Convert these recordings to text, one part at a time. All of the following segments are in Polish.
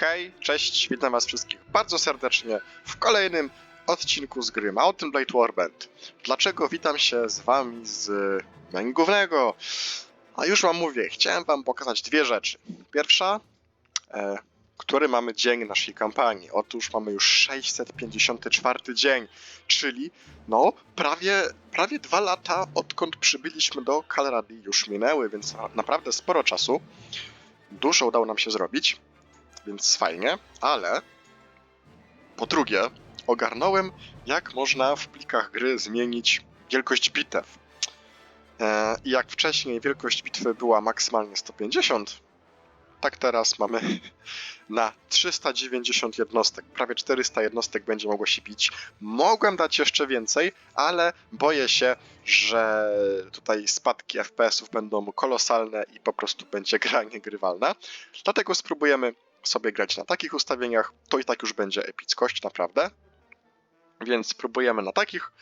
Hej, cześć, witam was wszystkich bardzo serdecznie w kolejnym odcinku z gry Mountain Blade Warband. Dlaczego witam się z wami z menu głównego? A już wam mówię, chciałem wam pokazać dwie rzeczy. Pierwsza, e, który mamy dzień naszej kampanii. Otóż mamy już 654 dzień, czyli no prawie, prawie dwa lata odkąd przybyliśmy do Kalradi już minęły, więc na- naprawdę sporo czasu. Dużo udało nam się zrobić więc fajnie, ale po drugie, ogarnąłem, jak można w plikach gry zmienić wielkość bitew. I jak wcześniej wielkość bitwy była maksymalnie 150, tak teraz mamy na 390 jednostek. Prawie 400 jednostek będzie mogło się bić. Mogłem dać jeszcze więcej, ale boję się, że tutaj spadki FPS-ów będą kolosalne i po prostu będzie gra niegrywalna. Dlatego spróbujemy sobie grać na takich ustawieniach, to i tak już będzie epickość, naprawdę. Więc spróbujemy na takich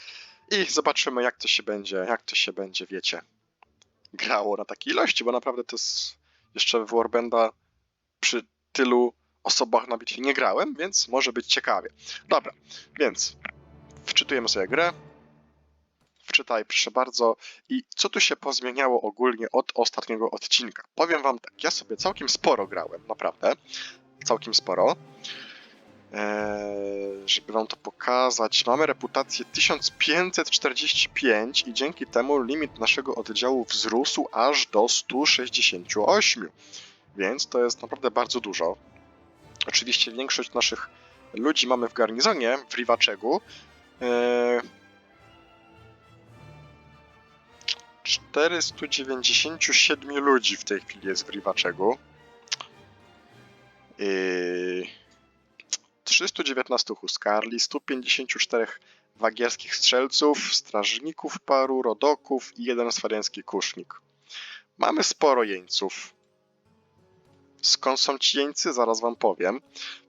i zobaczymy, jak to się będzie, jak to się będzie, wiecie, grało na takiej ilości, bo naprawdę to jest jeszcze w Warbanda przy tylu osobach na bitwie nie grałem, więc może być ciekawie. Dobra, więc wczytujemy sobie grę. Wczytaj, proszę bardzo. I co tu się pozmieniało ogólnie od ostatniego odcinka? Powiem wam tak, ja sobie całkiem sporo grałem, naprawdę. Całkiem sporo. Eee, żeby wam to pokazać, mamy reputację 1545 i dzięki temu limit naszego oddziału wzrósł aż do 168. Więc to jest naprawdę bardzo dużo. Oczywiście większość naszych ludzi mamy w garnizonie w Riwaczegu. Eee, 497 ludzi w tej chwili jest w Riwaczegu. Yy, 319 huskarli, 154 wagierskich strzelców, strażników paru, rodoków i jeden swareński kusznik. Mamy sporo jeńców. Skąd są ci jeńcy? Zaraz wam powiem.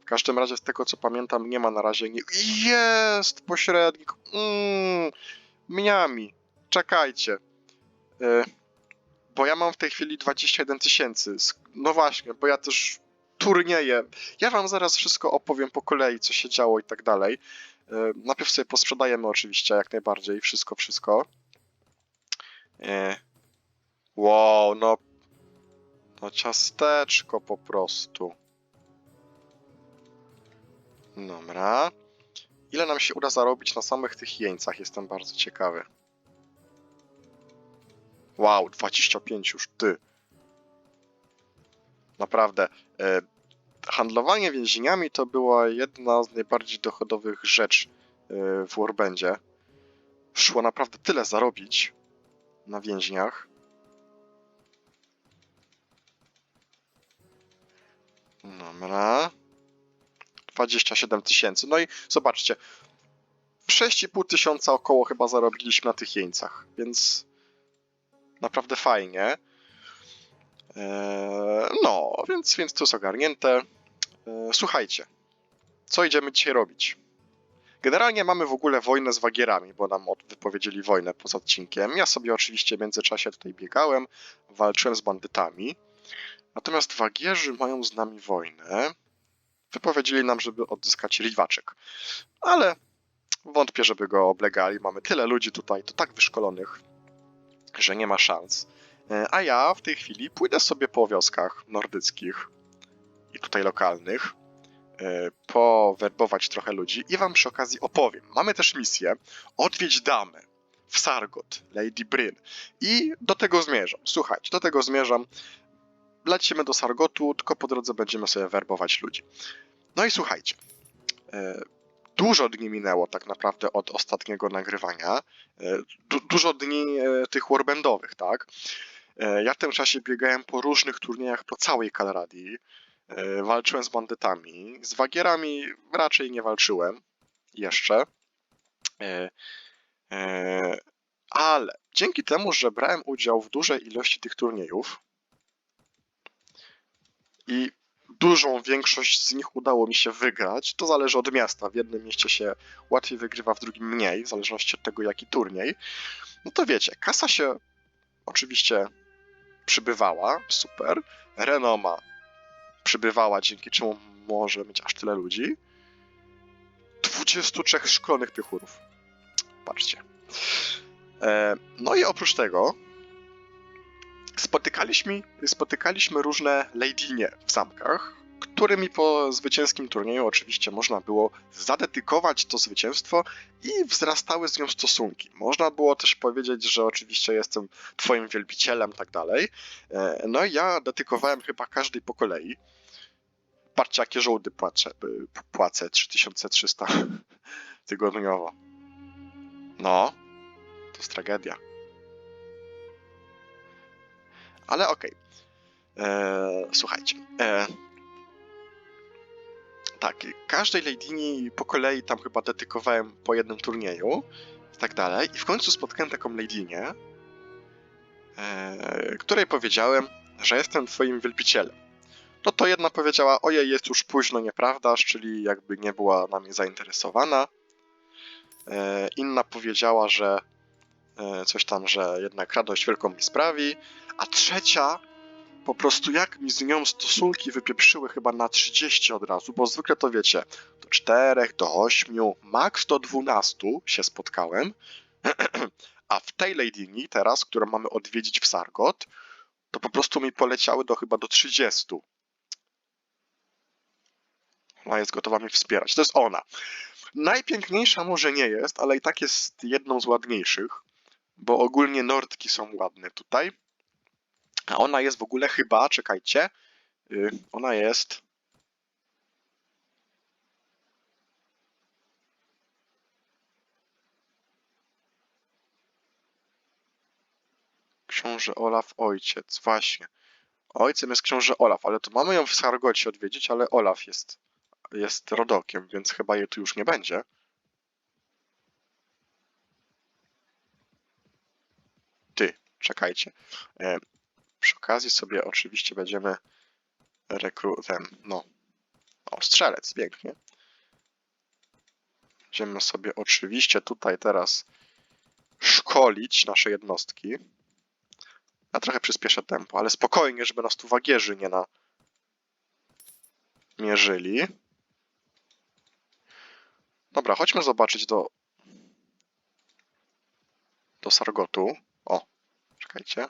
W każdym razie, z tego co pamiętam, nie ma na razie. Nie... Jest! Pośrednik! Mm, mniami! Czekajcie. E, bo ja mam w tej chwili 21 tysięcy. No właśnie, bo ja też turnieję. Ja wam zaraz wszystko opowiem po kolei, co się działo i tak dalej. E, Najpierw sobie posprzedajemy oczywiście, jak najbardziej, wszystko, wszystko. E, Wow, no... No ciasteczko po prostu. Dobra. Ile nam się uda zarobić na samych tych jeńcach? Jestem bardzo ciekawy. Wow, 25 już, ty. Naprawdę. E, handlowanie więzieniami to była jedna z najbardziej dochodowych rzeczy e, w Warbandzie. Szło naprawdę tyle zarobić na więźniach. Dobra. 27 tysięcy. No i zobaczcie. 6,5 tysiąca około chyba zarobiliśmy na tych jeńcach, więc naprawdę fajnie. Eee, no, więc, więc to jest ogarnięte. Eee, słuchajcie, co idziemy dzisiaj robić? Generalnie mamy w ogóle wojnę z wagierami, bo nam wypowiedzieli wojnę poza odcinkiem. Ja sobie oczywiście w międzyczasie tutaj biegałem, walczyłem z bandytami. Natomiast wagierzy mają z nami wojnę. Wypowiedzieli nam, żeby odzyskać riwaczek. Ale wątpię, żeby go oblegali. Mamy tyle ludzi tutaj, to tak wyszkolonych, że nie ma szans. E, A ja w tej chwili pójdę sobie po wioskach nordyckich i tutaj lokalnych, e, powerbować trochę ludzi i wam przy okazji opowiem. Mamy też misję odwiedź damę w Sargot, Lady Bryn. I do tego zmierzam. Słuchajcie, do tego zmierzam. Lecimy do Sargotu, tylko po drodze będziemy sobie werbować ludzi. No i słuchajcie. Dużo dni minęło tak naprawdę od ostatniego nagrywania. E, Du dużo dni e, tych warbandowych, tak? E, Ja w tym czasie biegałem po różnych turniejach po całej Kalradii. Walczyłem z bandytami. Z wagierami raczej nie walczyłem jeszcze. Ale dzięki temu, że brałem udział w dużej ilości tych turniejów i dużą większość z nich udało mi się wygrać, to zależy od miasta. W jednym mieście się łatwiej wygrywa, w drugim mniej, w zależności od tego, jaki turniej. No to wiecie, kasa się oczywiście przybywała, super. Renoma przybywała, dzięki czemu może mieć aż tyle ludzi. 23 szkolnych piechurów. Patrzcie. E, no i oprócz tego spotykaliśmy, spotykaliśmy różne ladynie w zamkach, którymi po zwycięskim turnieju oczywiście można było zadedykować to zwycięstwo i wzrastały z nią stosunki. Można było też powiedzieć, że oczywiście jestem twoim wielbicielem, tak dalej. E, No i ja dedykowałem chyba każdej po kolei. Patrzcie, jakie żołdy płacę, płacę 3300 tygodniowo. No, to jest tragedia. Ale okej. Eee, Słuchajcie. E, tak, każdej Ladyni po kolei tam chyba dedykowałem po jednym turnieju i tak dalej. I w końcu spotkałem taką Ladynię, e, której powiedziałem, że jestem twoim wielbicielem. No to jedna powiedziała, ojej, jest już późno, nieprawdaż, czyli jakby nie była na mnie zainteresowana. E, inna powiedziała, że e, coś tam, że jednak radość wielką mi sprawi. A trzecia, po prostu jak mi z nią stosunki wypieprzyły chyba na 30 od razu, bo zwykle to wiecie, do 4, do 8, max do 12 się spotkałem. A w tej Ladyni teraz, którą mamy odwiedzić w Sargot, to po prostu mi poleciały do chyba do 30. Ona jest gotowa mnie wspierać. To jest ona. Najpiękniejsza może nie jest, ale i tak jest jedną z ładniejszych, bo ogólnie Nordki są ładne tutaj. A ona jest w ogóle chyba, czekajcie, y, ona jest. Książę Olaf, ojciec, właśnie. Ojcem jest książę Olaf, ale to mamy ją w Sargocie odwiedzić, ale Olaf jest, jest rodokiem, więc chyba jej tu już nie będzie. Ty, czekajcie. Przy okazji sobie oczywiście będziemy rekrutem, no, o, strzelec, pięknie. Będziemy sobie oczywiście tutaj teraz szkolić nasze jednostki. Ja trochę przyspieszę tempo, ale spokojnie, żeby nas tu wagierzy nie na mierzyli. Dobra, chodźmy zobaczyć do do Sargotu. O, czekajcie.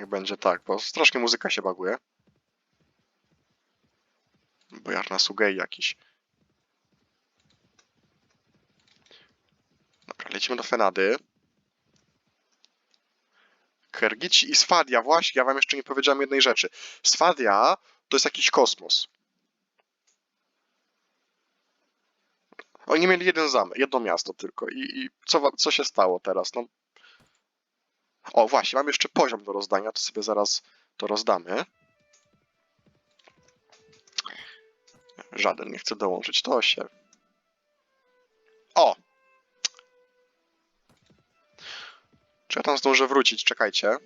Niech będzie tak, bo strasznie muzyka się baguje. Bojarna Sugei jakiś. Dobra, lecimy do Fenady. Kergici i Sfadia, właśnie, ja wam jeszcze nie powiedziałem jednej rzeczy. Sfadia to jest jakiś kosmos. Oni mieli jeden zamek, jedno miasto tylko. I, i co, co się stało teraz? No. O, właśnie, mam jeszcze poziom do rozdania, to sobie zaraz to rozdamy. Żaden nie chce dołączyć, to się. O! Czy ja tam zdążę wrócić? Czekajcie.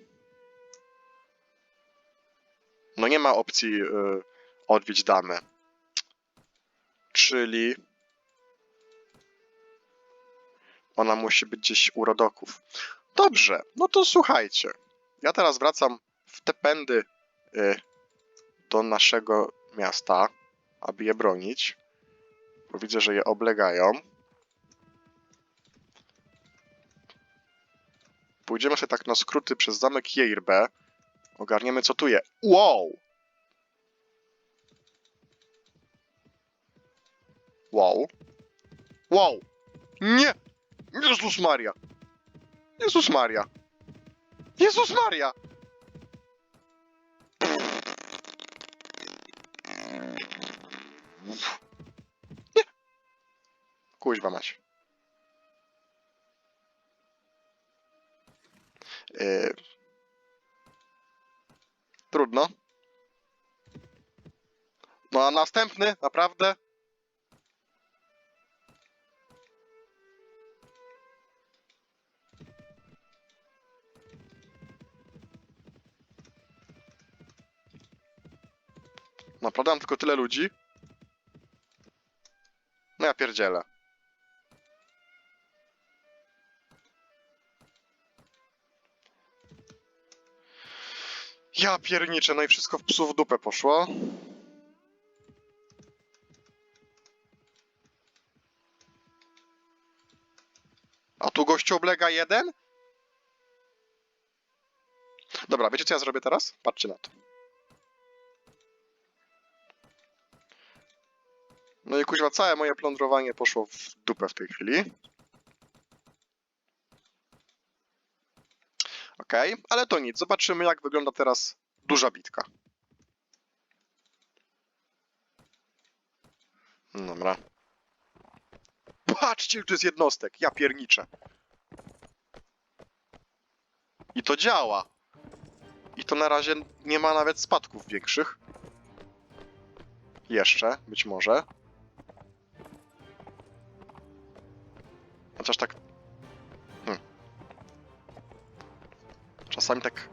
No nie ma opcji y, odwiedź damy. Czyli ona musi być gdzieś u rodoków. Dobrze, no to słuchajcie. Ja teraz wracam w te pędy y, do naszego miasta, aby je bronić. Bo widzę, że je oblegają. Pójdziemy sobie tak na skróty przez zamek Jeirbe. Ogarniemy co tu je. Wow! Wow. Wow! Nie! Jezus Maria! Jezus Maria! Jezus Maria! Nie! Kuźwa mać. Yy... Trudno. No a następny, naprawdę? Naprawdę mam tylko tyle ludzi? No ja pierdzielę. Ja pierniczę, no i wszystko w psu w dupę poszło. A tu gościu oblega jeden? Dobra, wiecie co ja zrobię teraz? Patrzcie na to. No i kuźwa, całe moje plądrowanie poszło w dupę w tej chwili. Okej, ale to nic. Zobaczymy, jak wygląda teraz duża bitka. Dobra. Patrzcie, tu jest jednostek. Ja pierniczę. I to działa. I to na razie nie ma nawet spadków większych. Jeszcze, być może. Chociaż tak. Hmm. Czasami tak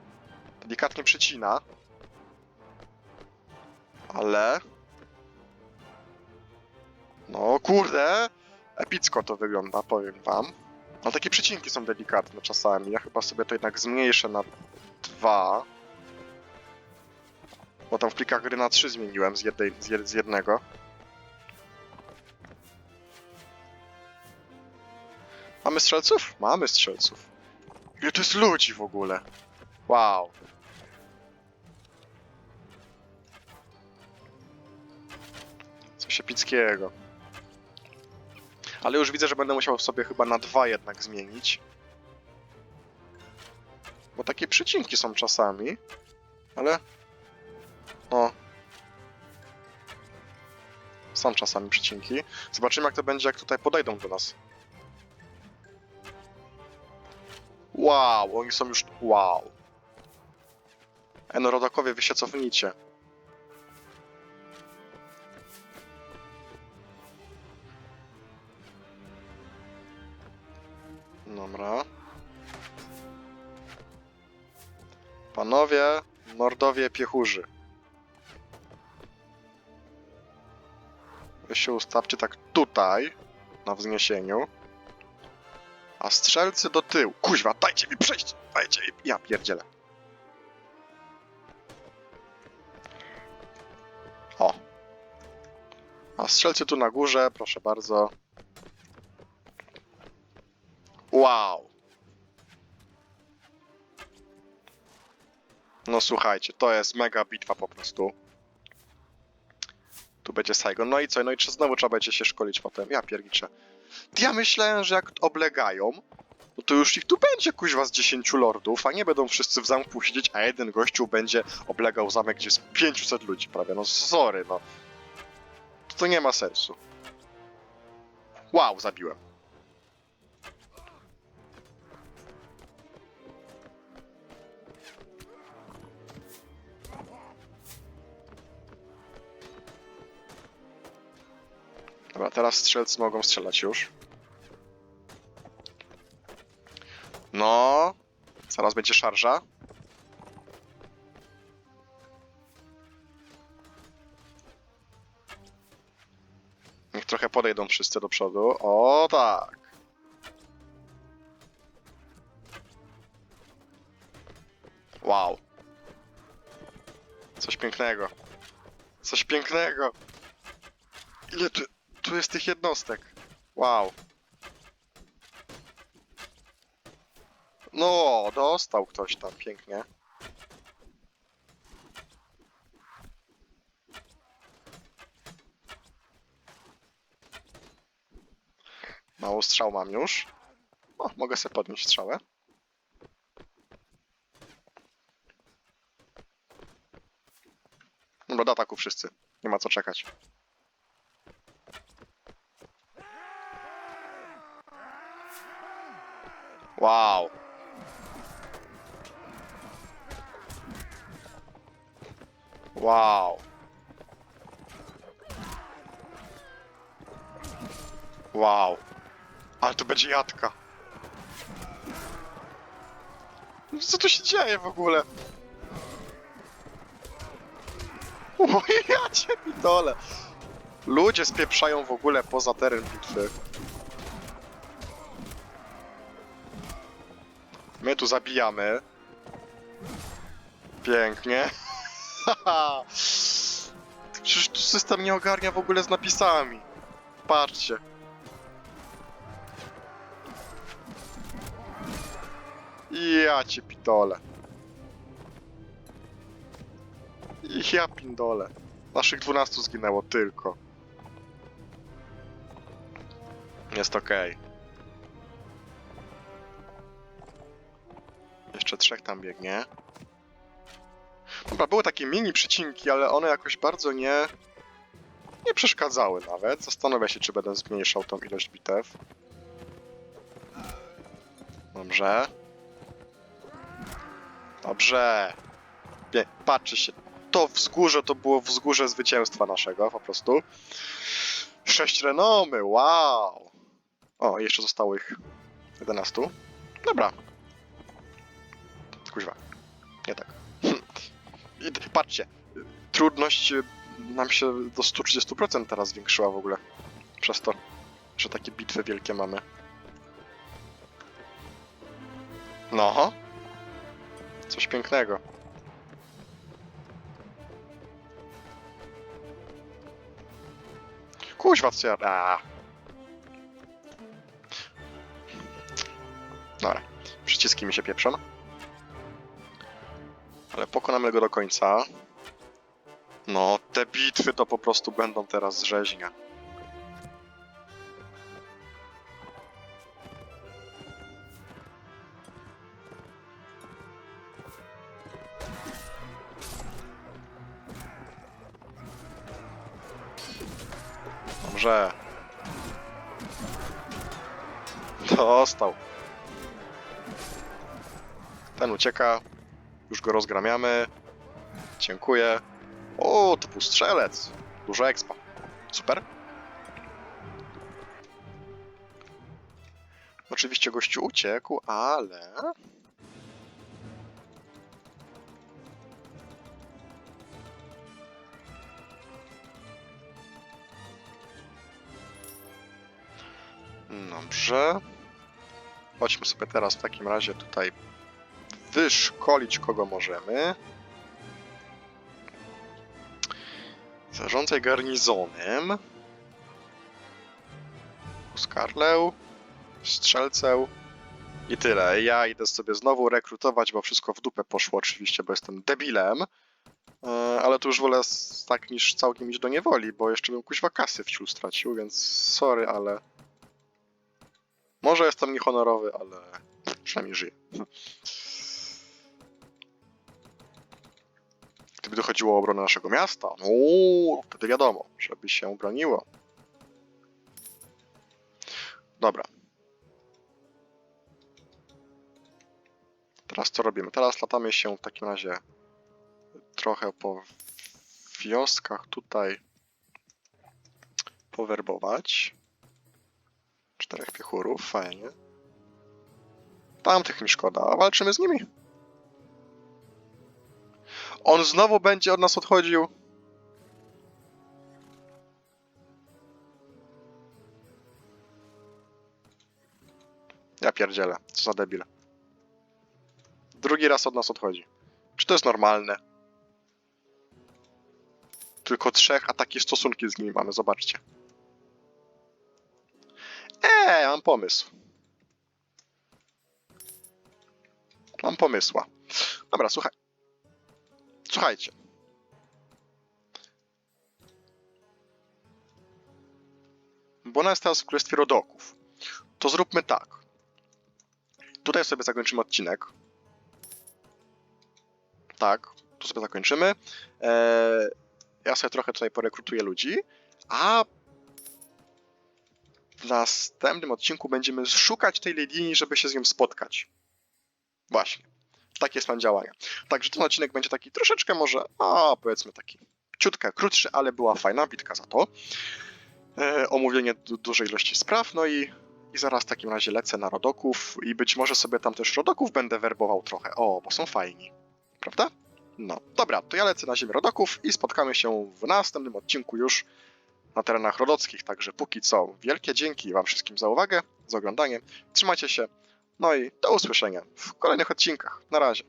delikatnie przycina. Ale. No kurde! Epicko to wygląda, powiem wam. Ale takie przycinki są delikatne czasami. Ja chyba sobie to jednak zmniejszę na dwa. Bo tam w plikach gry na 3 zmieniłem z, jednej, z, jed, z jednego. Mamy strzelców? Mamy strzelców. Ile to jest ludzi w ogóle? Wow. Coś epickiego. Ale już widzę, że będę musiał sobie chyba na dwa jednak zmienić. Bo takie przycinki są czasami. Ale... No. Są czasami przycinki. Zobaczymy jak to będzie, jak tutaj podejdą do nas. Wow, oni są już... Wow. Eno, rodakowie, wy się cofnijcie. Dobra. Panowie, mordowie piechurzy. Wy się ustawcie tak tutaj, na wzniesieniu. A strzelcy do tyłu. Kuźwa, dajcie mi przejść! Dajcie mi... Ja pierdzielę. O. A strzelcy tu na górze, proszę bardzo. Wow. No słuchajcie, to jest mega bitwa po prostu. Tu będzie Saigon. No i co? No i czy znowu trzeba będzie się szkolić potem? Ja pierniczę. Ja myślałem, że jak oblegają, no to już ich tu będzie kuźwa z 10 lordów, a nie będą wszyscy w zamku siedzieć, a jeden gościu będzie oblegał zamek, gdzie jest 500 ludzi prawie. No sorry, no. To, to nie ma sensu. Wow, zabiłem. Dobra, teraz strzelcy mogą strzelać już. No, zaraz będzie szarża. Niech trochę podejdą wszyscy do przodu. O tak. Wow. Coś pięknego. Coś pięknego. Ile tu, jest tych jednostek? Wow. No, dostał ktoś tam pięknie. Mało strzał mam już. O, mogę sobie podnieść strzałę. Dobra, do ataku wszyscy. Nie ma co czekać. Wow. Wow. Wow. Ale to będzie jadka. Co tu się dzieje w ogóle? O, ja cię pitole. Ludzie spieprzają w ogóle poza teren bitwy. Tu zabijamy. Pięknie. Przecież tu system nie ogarnia w ogóle z napisami. Patrzcie. Ja cię pitole. Ja pindole. Naszych 12 zginęło tylko. Jest okej. Jeszcze trzech tam biegnie. Dobra, były takie mini przycinki, ale one jakoś bardzo nie... nie przeszkadzały nawet. Zastanawiam się, czy będę zmniejszał tą ilość bitew. Dobrze. Dobrze. Nie, patrzy się. To wzgórze to było wzgórze zwycięstwa naszego, po prostu. Sześć renomy, wow! O, jeszcze zostało ich 11. Dobra. Kuźwa. Nie tak. Patrzcie, trudność y, nam się do 130% teraz zwiększyła w ogóle. Przez to, że takie bitwy wielkie mamy. No. Coś pięknego. Kuźwa, co ja... A. Dobra. Przyciski mi się pieprzą. Ale pokonamy go do końca. No, te bitwy to po prostu będą teraz rzeźnia. Dobrze. Dostał. Ten ucieka. Już go rozgramiamy. Dziękuję. O, to strzelec. Dużo expa. Super. Oczywiście gościu uciekł, ale... Dobrze. Chodźmy sobie teraz w takim razie tutaj wyszkolić kogo możemy. Zarządzaj garnizonem. Uskarlę. Strzelcę. I tyle. Ja idę sobie znowu rekrutować, bo wszystko w dupę poszło oczywiście, bo jestem debilem. E, Ale to już wolę tak niż całkiem iść do niewoli, bo jeszcze bym kuźwa kasy wciul stracił, więc sorry, ale... Może jestem niehonorowy, ale przynajmniej żyję. Gdyby dochodziło o obronę naszego miasta, no wtedy wiadomo, żeby się broniło. Dobra. Teraz co robimy? Teraz latamy się w takim razie trochę po wioskach tutaj powerbować. Czterech piechurów, fajnie. Tamtych mi szkoda, walczymy z nimi. On znowu będzie od nas odchodził. Ja pierdzielę, co za debil. Drugi raz od nas odchodzi. Czy to jest normalne? Tylko trzech, a takie stosunki z nimi mamy, zobaczcie. Eee, mam pomysł. Mam pomysła. Dobra, słuchaj. Słuchajcie. Bo ona jest teraz w królestwie rodoków. To zróbmy tak. Tutaj sobie zakończymy odcinek. Tak, tu sobie zakończymy. Eee, ja sobie trochę tutaj porekrutuję ludzi, a w następnym odcinku będziemy szukać tej linii, żeby się z nią spotkać. Właśnie. Takie jest plan działania. Także ten odcinek będzie taki troszeczkę może, a powiedzmy taki ciutkę krótszy, ale była fajna bitka za to. E, omówienie du dużej ilości spraw, no i, i zaraz w takim razie lecę na rodoków i być może sobie tam też rodoków będę werbował trochę. O, bo są fajni. Prawda? No, dobra, to ja lecę na ziemię rodoków i spotkamy się w następnym odcinku już na terenach rodockich. Także póki co, wielkie dzięki Wam wszystkim za uwagę, za oglądanie. Trzymajcie się, no i do usłyszenia w kolejnych odcinkach. Na razie.